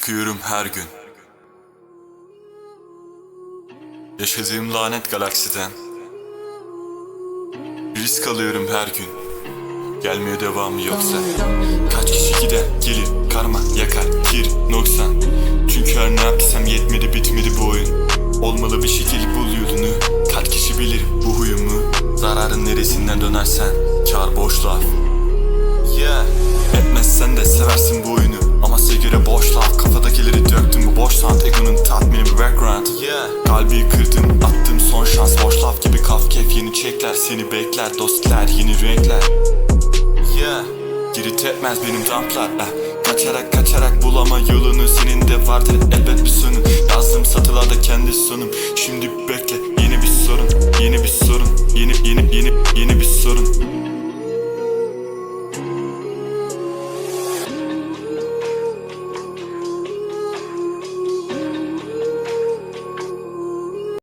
Çıkıyorum her gün. Yaşadığım lanet galaksiden Risk alıyorum her gün. Gelmeye devamı yoksa. Kaç kişi gider? Gelir Karma yakar kir noksan. Çünkü her ne yapsam yetmedi bitmedi bu oyun. Olmalı bir şekil bul yolunu. Kaç kişi bilir bu huyumu? Zararın neresinden dönersen Kar boş döktüm bu boş sound Egonun tatmini bir background. Yeah. Kalbi kırdım attım son şans. Boş laf gibi kaf kef yeni çekler Seni bekler. Dostlar yeni renkler. Yeah. Geri tepmez benim ramplar. Eh. Kaçarak kaçarak bulama yolunu Senin de vardır elbet bir sonu. Yazdım satılarda kendi sonum. Şimdi bekle